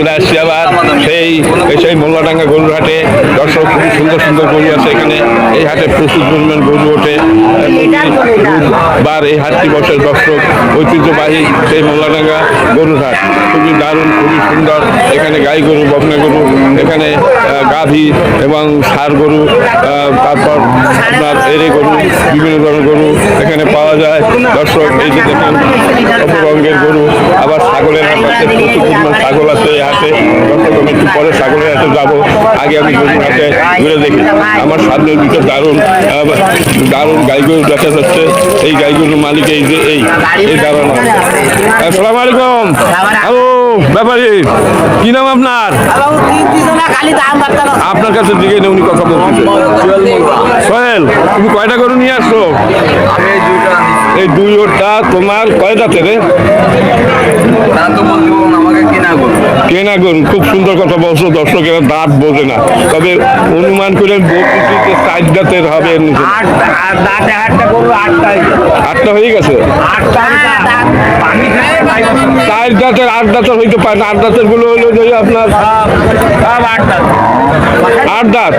চলে আসছি আবার। সেই সেই মোল্লাডাঙ্গা গরুর হাটে দর্শক খুবই সুন্দর সুন্দর গরু আছে এখানে। এই হাটে প্রচুর পরিমাণ গরু ওঠে। বার এই হাটটি বসে দর্শক ঐতিহ্যবাহী সেই মোল্লাডাঙ্গা গরুর হাট খুবই দারুণ, খুবই সুন্দর। এখানে গাই গরু, বকনা গরু, এখানে গাভী এবং ষাঁড় গরু তারপর আপনার এরে গরু, বিভিন্ন ধরনের গরু এখানে পাওয়া যায়। দর্শক, এই যে দেখেন রঙের গরু, আবার ছাগলের হাট প্রচুর পরিমাণ ছাগল আছে এই হাটে। দর্শক, আমি একটু পরে ছাগলের হাটে যাব। আগে আমি গরুর হাটে ঘুরে দেখি। আমার সামনের ভিতর দারুণ দারুণ গাই গরু দেখা যাচ্ছে। এই গাই গরুর মালিক এই যে এই এই দাঁড়ানো আসসালামু আলাইকুম। হ্যালো, ব্যাপারী, কি নাম আপনার? আপনার কাছে এনে উনি কথা বলতেছে। সোহেল, তুমি কয়টা গরু নিয়ে আসছো? এই দুই ওটা তোমার কয়টা রে? কেনা গরু খুব সুন্দর কথা বলছো দর্শকেরা দাঁত বোঝে না। তবে অনুমান করে যে চার দাঁতের হবে নিচে। আটটা হয়ে গেছে? চার দাঁতের আট দাঁতের হইতে পারে না। আট দাঁতেরগুলো হলো যে আপনার আট দাঁত।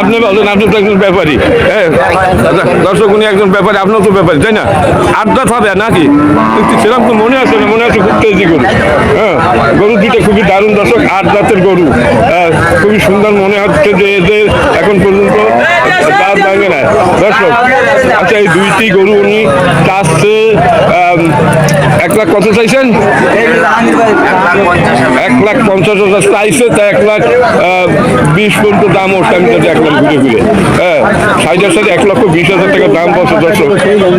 আপনি বলেন আপনি তো একজন ব্যাপারী। হ্যাঁ আচ্ছা, দর্শক উনি একজন ব্যাপারী আপনিও তো ব্যাপারী তাই না? আট দাঁত হবে নাকি? কিন্তু সেরকম তো মনে আছে না? মনে আছে খুব তেজি গরু। হ্যাঁ গরু দুটো খুবই দারুণ দর্শক, আট জাতের গরু। খুবই সুন্দর মনে হচ্ছে যে এদের এখন পর্যন্ত দাঁত ভাঙে না দর্শক আচ্ছা এই দুইটি গরু উনি এক লাখ এক লাখ পঞ্চাশ হাজার চাইছে, তা এক লাখ বিশ পর্যন্ত দাম ওঠে আমি এক লাখ ঘুরে ঘুরে হ্যাঁ সাইজের সাথে এক লক্ষ বিশ হাজার টাকা দাম দর্শক।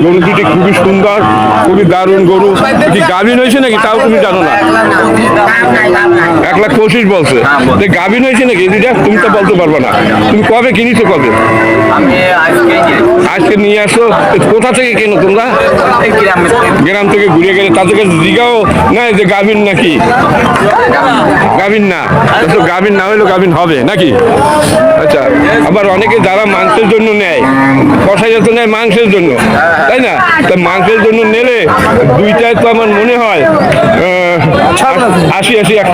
গরু খুবই সুন্দর, খুবই দারুণ গরু। কি গাভিন হয়েছে নাকি? তাও তুমি জানো না। এক লাখ পঁচিশ বলছে। গাভিন হয়েছে নাকি? দুইটা তুমি তো বলতে পারবে না। তুমি কবে কিনেছো কবে? আজকে নিয়ে আসো। কোথা থেকে কেনো তোমরা? গ্রাম থেকে ঘুরে গেলে তাদেরকে জিগাও, না যে গাভিন নাকি? গাভিন না তো গাভিন না হলেও গাভিন হবে নাকি? আচ্ছা আবার অনেকে যারা মাংসের জন্য নেয়, কষাই যত নেয় মাংসের জন্য, তাই না? তা মাংসের জন্য নেলে দুইটাই তো আমার মনে হয় আশি আশি এক।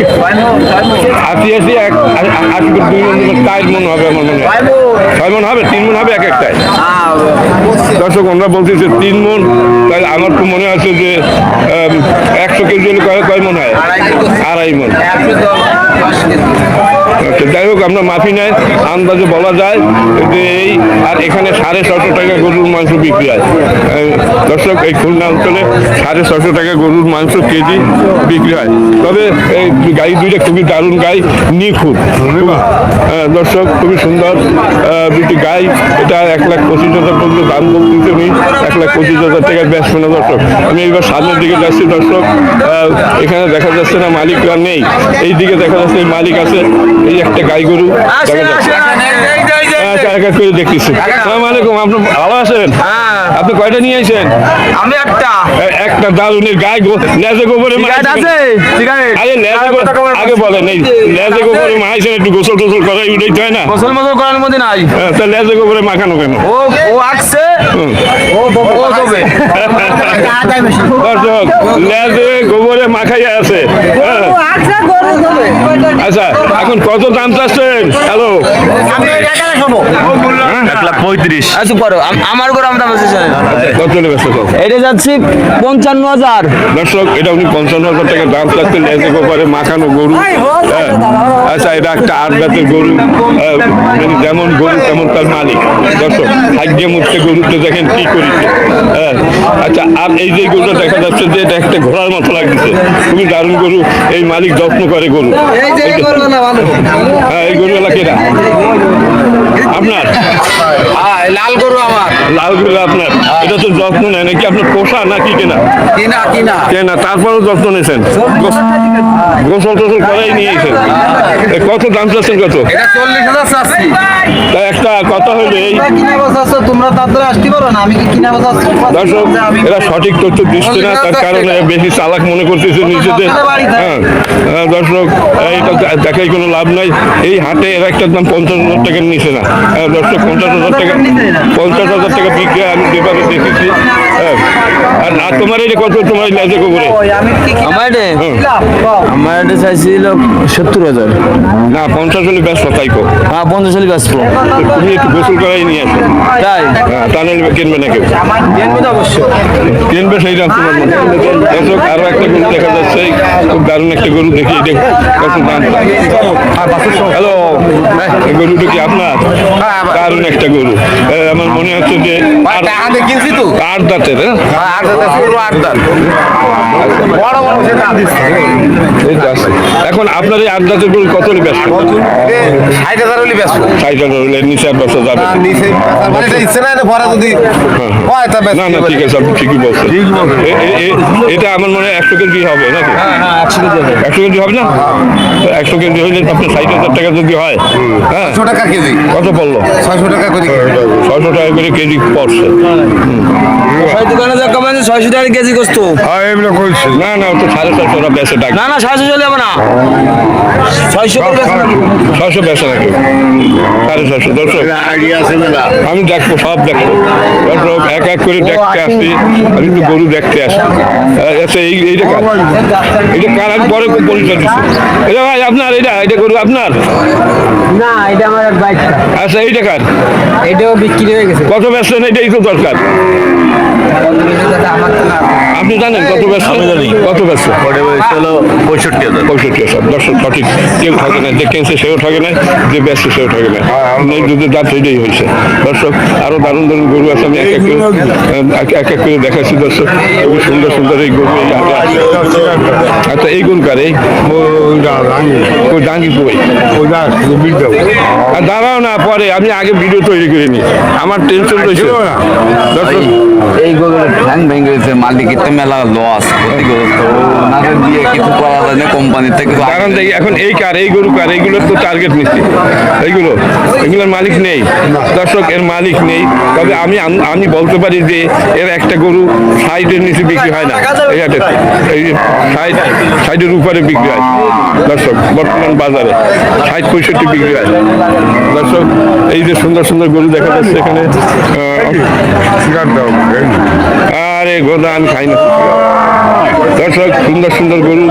আশি আশি এক। আশি দুই মন চার মন হবে আমার মনে হয়। ছয় মন হবে? তিন মন হবে এক একটাই দর্শক আমরা বলতেছি তিন মন তাই আমার তো মনে আছে যে একশো একশো হলে কয় মন হয়? আড়াই মন। আচ্ছা, যাই হোক আমরা মাফি নেয় আন্দাজে বলা যায় যে এই আর এখানে সাড়ে ছশো টাকা গরুর মাংস বিক্রি হয়। দর্শক এই খুলনা অঞ্চলে সাড়ে ছশো টাকা গরুর মাংস কেজি বিক্রি হয়। তবে এই গাই দুইটা খুবই দারুণ গাই নিখুঁত। হ্যাঁ, দর্শক খুবই সুন্দর। আহ, দুটি গাই এটা এক লাখ পঁচিশ হাজার পর্যন্ত দাম বলতেছে উনি। এক লাখ পঁচিশ হাজার টাকায় ব্যস্ত না দর্শক। আমি এবার সামনের দিকে যাচ্ছি দর্শক। এখানে দেখা যাচ্ছে না মালিকরা নেই এই দিকে দেখা যাচ্ছে মালিক আছে এই একটা গাই গরু দেখা যাচ্ছে আচ্ছা, এক এক করে দেখতেছি সালাম আলাইকুম আপনি ভালো আছেন আপনি কয়টা নিয়ে আসেন আমি একটা লেজে গোবরে সিগারেট আছে সিগারেট আরে লেজে গো- আগে বলেন এই লেজে গোবরে মাইছেন একটু গোসল টোসল হয় না গোসল মোসল করার মধ্যে নাই হ্যাঁ, তা লেজে গোবরে মাখানো কেন ও ও আসছে ও দর্শক লেজে গোবরে মাখাইয়া আছে হ্যাঁ। আচ্ছা এখন কত দাম চাচ্ছেন? হ্যালো এক লাখ পঁয়ত্রিশ। আচ্ছা করো আমার করে আমরা বসে কত এটা যাচ্ছি পঞ্চান্ন হাজার। দর্শক এটা উনি পঞ্চান্ন হাজার টাকা দাম চাচ্ছেন লেজে গোবরে মাখানো গরু। হ্যাঁ। আচ্ছা এটা একটা আট জাতের গরু। মানে যেমন গরু তেমন তার মালিক। দর্শক ভাগ্যে মুখে গরুতে দেখেন কি করেছে হ্যাঁ। আচ্ছা আর এই যে গরুটা দেখা যাচ্ছে যে এটা একটা ঘোড়ার মতো লাগছে খুবই দারুণ গরু। এই মালিক যত্ন করে গরু হ্যাঁ এই গরু কেনা আপনার? লাল গরু আমার। লাল গরু আপনার? এটা তো যত্ন নেয় নাকি? আপনার পোষা নাকি কেনা? কিনা কিনা। কেনা তারপরেও যত্ন নিয়েছেন? গোসল টোসল করাই নিয়েছেন? কত দাম চাচ্ছেন কত? এটা চল্লিশ হাজার চাচ্ছি। তা একটা কথা হলে তোমরা তাড়াতাড়ি আসতে পারো না আমি কি কিনা দর্শক এরা সঠিক তথ্য দিচ্ছে না তার কারণে বেশি চালাক মনে করতেছে নিজেদের। হ্যাঁ। হ্যাঁ, দর্শক এইটা দেখাই কোনো লাভ নাই। এই হাটে এরা একটা দাম পঞ্চাশ হাজার টাকার নিচে না। হ্যাঁ, দর্শক পঞ্চাশ হাজার টাকা পঞ্চাশ হাজার টাকা বিক্রি আমি পেপারে দেখেছি। আর তোমার যে কত? তোমার আমার হুম। আমার আমার এটা চাইছিল সত্তর হাজার। না পঞ্চাশ হলে ব্যস্ত তাই কো। হ্যাঁ পঞ্চাশ হলে ব্যস্ত। তুমি একটু গোসল করাই নিয়ে আসো। তাই? হ্যাঁ তাহলে কিনবে না কেউ কিনবো তো অবশ্যই। কিনবে সেইটা তোমার মনে দর্শক আরও একটা গরু দেখা যাচ্ছে। খুব দারুণ একটা গরু দেখি এটা কত দাম? হ্যালো গরুটা কি আপনার? দারুণ একটা গরু। আমার মনে হচ্ছে যে আর টাকা কিনছি তো। হ্যাঁ? আট দাঁত পুরো আট দাঁত বড় বড় সেটা এই এখন আপনার এই আট দাঁতের গরু কত হলে ব্যস্ত ষাট হাজার হলে ব্যস্ত ষাট হাজার হলে নিচে আর ব্যস্ত যাবে। না। এটা ইচ্ছে না ভরা যদি না না ঠিক আছে আপনি ঠিকই বলছেন। এটা আমার মনে হয় একশো কেজি হবে নাকি? একশো কেজি হবে। একশো কেজি হবে না? একশো কেজি হলে আপনার ষাট হাজার টাকা যদি হয় হ্যাঁ। টাকা কেজি। কত পড়ল? ছয়শো টাকা করে ছয়শো টাকা করে কেজি পড়ছে। দোকানে যা ছয়শো টাকা কেজি কষ্ট না না ও তো সাড়ে ছয়শো ওরা বেচে না না সাড়ে ছয়শো যাবে না। ছয়শো। ছয়শো বেচে নাকি সাড়ে ছয়শো দর্শক আমি দেখব সব দেখব। এক এক করে দেখতে আসছি আমি একটু গরু দেখতে আসছি আচ্ছা এই এইটা কার? এটা কার? আমি পরে পরিচয় দিচ্ছি। এটা ভাই আপনার এটা এটা গরু আপনার? না এটা আমার এক বাইক আচ্ছা এইটা কার? এটাও বিক্রি হয়ে গেছে। কত বেচছেন এটাই তো দরকার। আপনি জানেন কত বেচছেন কত বেচছেন পঁয়ষট্টি হাজার। পঁয়ষট্টি সব দর্শক সঠিক। কেউ থাকে না যে কিনছে সেও থাকে না যে ব্যস্ত সেও থাকে না। এই দুধের দাঁত এটাই হয়েছে। দর্শক আরও দারুণ দারুণ গরু আছে আমি এক এক এক এক করে দেখাচ্ছি দর্শক। খুবই সুন্দর সুন্দর এই গরু এই। আচ্ছা এই গরু কার এই? ডাঙ্গি কই আর দাঁড়াও না পরে আমি আগে ভিডিও তৈরি করে নি আমার টেনশন রয়েছে। দর্শক এই গরুর ঠ্যাং ভেঙে গেছে মালিকের তো মেলা লস ক্ষতিগ্রস্ত ওনাদের দিয়ে কিছু করা যায় না কোম্পানির থেকে তো কারণ দেখি এখন এই কার এই গরু কার এইগুলোর তো টার্গেট নিচ্ছি এইগুলো এগুলোর মালিক নেই। দর্শক এর মালিক নেই। তবে আমি আমি বলতে পারি যে এর একটা গরু সাইডের নিচে বিক্রি হয় না। এই হাটে এই সাইড সাইডের উপরে বিক্রি হয়। দর্শক বর্তমান বাজারে ষাট পঁয়ষট্টি বিক্রি হয়। দর্শক এই যে সুন্দর সুন্দর গরু দেখা যাচ্ছে এখানে আরে গোদান খাই না দর্শক সুন্দর সুন্দর গরু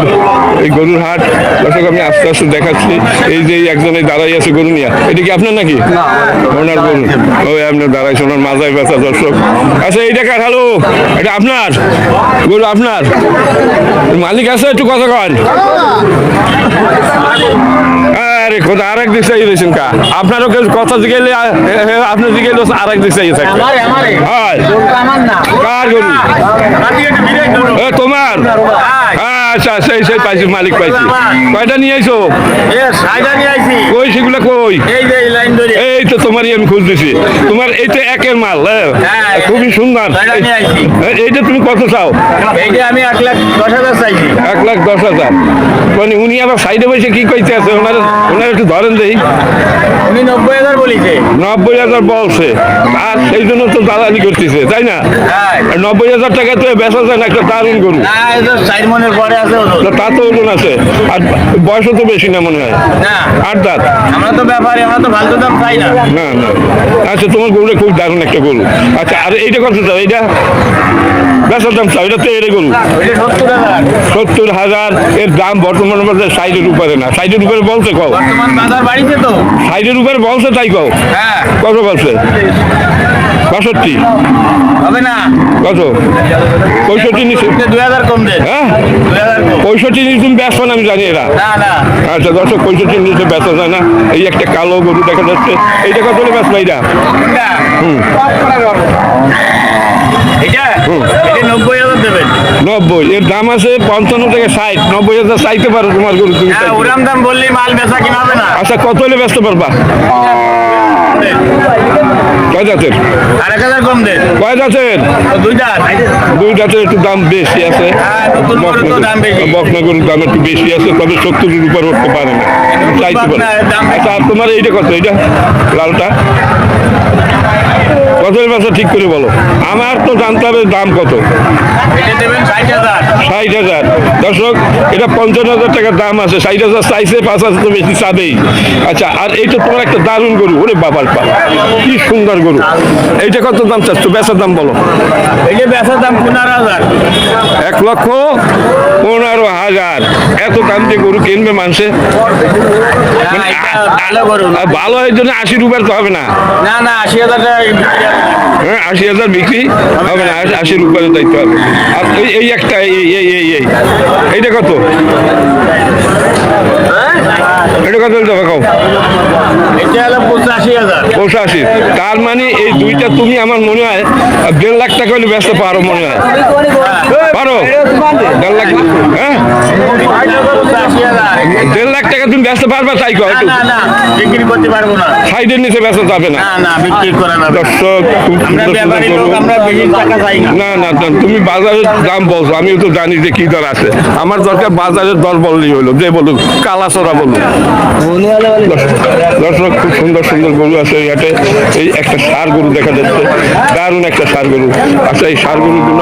এই গরুর হাট। দর্শক আমি আস্তে আস্তে দেখাচ্ছি। এই যে এই একজনে দাঁড়াই আছে গরু নিয়ে। এটা কি আপনার নাকি? ওনার গরু। ওই আপনার দাঁড়াইছে ওনার মাজায় ব্যথা দর্শক। আচ্ছা এইটা কার হ্যালো এটা আপনার? গরু আপনার? মালিক আছে একটু কথা কন। আরে খোদা আর এক দিকে রয়েছেন কা? আপনারও কেউ কথা আপনার দিকে আর এক দিকে থাকে কার গরু? এ তোমার আচ্ছা সেই সেই পাইছি মালিক পাইছি। কয়টা নিয়ে আইছো? কই সেগুলো কই? এই তো তোমারই আমি খুঁজতেছি। তোমার এই তো একের মাল হ্যাঁ? হ্যাঁ, খুবই সুন্দর। এইটা তুমি কত চাও? আমি এক লাখ দশ হাজার চাইছি। এক লাখ দশ হাজার। মানে উনি আবার সাইডে বসে কি কইতে আছে? ওনার ওনার একটু ধরেন দেই। উনি নব্বই হাজার বলিছে। নব্বই হাজার বলছে। আর সেই জন্য তো দালালি করতেছে তাই না? হ্যাঁ। নব্বই হাজার টাকা তো বেচা যায় না একটা দারুণ গরু। না এটা চার মনের পরে আছে ওজন। তো ওজন আছে। আর বয়সও তো বেশি না মনে হয়। আট দাঁত? আমরা তো ব্যাপারী আমরা তো ফালতু দাম চাই না। না না। আচ্ছা তোমার গরুটা খুব দারুণ একটা গরু। আচ্ছা আর এইটা কত চাও? এইটা? বেচার দাম চাও? এটা তো এর গরু। সত্তর হাজার। এর দাম বর্তমান বাজারে সাইডের উপরে না। সাইডের উপরে বলছে কও। বাজার তো। সাইডের উপরে বলছে তাই কও। হ্যাঁ। কত বলছে? বাষট্টি। হবে না। কত? পঁয়ষট্টি দুই হাজার কম দেন হ্যাঁ? পঁয়ষট্টি নিচে তুমি ব্যস্ত না আমি জানি এরা আচ্ছা দর্শক পঁয়ষট্টি নিচে ব্যস্ত যায় না। এই একটা কালো গরু দেখা যাচ্ছে। এইটা কত হলে ব্যস্ত এইটা এটা? এটা? নব্বই হাজার দেবেন। নব্বই। এর দাম আছে পঞ্চান্ন থেকে ষাট। নব্বই হাজার চাইতে পারো তোমার গরু তুমি হ্যাঁ দাম বললেই মাল বেচা কিনা হবে না। আচ্ছা কত হলে ব্যস্ত পারবা? কয় জাতের? আর এক হাজার কম দেন। কয় জাতের? দুই দাঁত দুই একটু দাম বেশি আছে। হ্যাঁ। বকনাগরুর দাম একটু বেশি আছে তবে সত্তরের উপর উঠতে পারে না। চাইতে পারে। আচ্ছা তোমার এইটা কত? এইটা লালটা? কত বেচা ঠিক করে বলো। আমার তো জানতে হবে দাম কত। ষাট হাজার। দর্শক এটা পঞ্চান্ন হাজার টাকার দাম আছে। ষাট হাজার চাইছে পাঁচ হাজার তো বেশি চাবেই। আচ্ছা আর এইটা তোমার একটা দারুণ গরু। ওরে বাবার পা। কি সুন্দর গরু। এইটা কত দাম চাচ্ছ? বেচার দাম বলো। এটা বেচার দাম পনেরো হাজার। এক লক্ষ পনেরো হাজার। এত দাম দিয়ে গরু কিনবে মানুষে? মানে ভালো এর জন্য আশি রুপার তো হবে না। না না আশি হাজার টাকা। হ্যাঁ আশি হাজার বিক্রি হবে না আশি- আশি রুপিয়ার দায়িত্ব হবে। আর এই এই একটা এই এই এই এই এইটা কত? এটা কত পঁচাশি পঁচাশি। তার মানে এই দুইটা তুমি আমার মনে হয় দেড় লাখ টাকা হলে ব্যস্ত পারো মনে হয়। পারো? দেড় লাখ হ্যাঁ? দেড় লাখ টাকা তুমি ব্যস্ত পারবা তাই কো না না না বিক্রি করতে পারব না। সাইডের নিচে ব্যস্ত যাবে না। না না বিক্রি করা না। দর্শক খুব আমরা সুন্দর ব্যাপারী সুন্দর লোক গরু। আমরা বেশি টাকা চাই না। না না না তুমি বাজারের দাম বলছো আমিও তো জানি যে কি দর আছে। আমার দরকার বাজারের দর বললেই হলো যে বলুক কালাচরা বলুক। দর্শক খুব সুন্দর সুন্দর গরু আছে এই হাটে। এই একটা সার গরু দেখা যাচ্ছে দারুণ একটা সার গরু। আচ্ছা এই সার গরুগুলো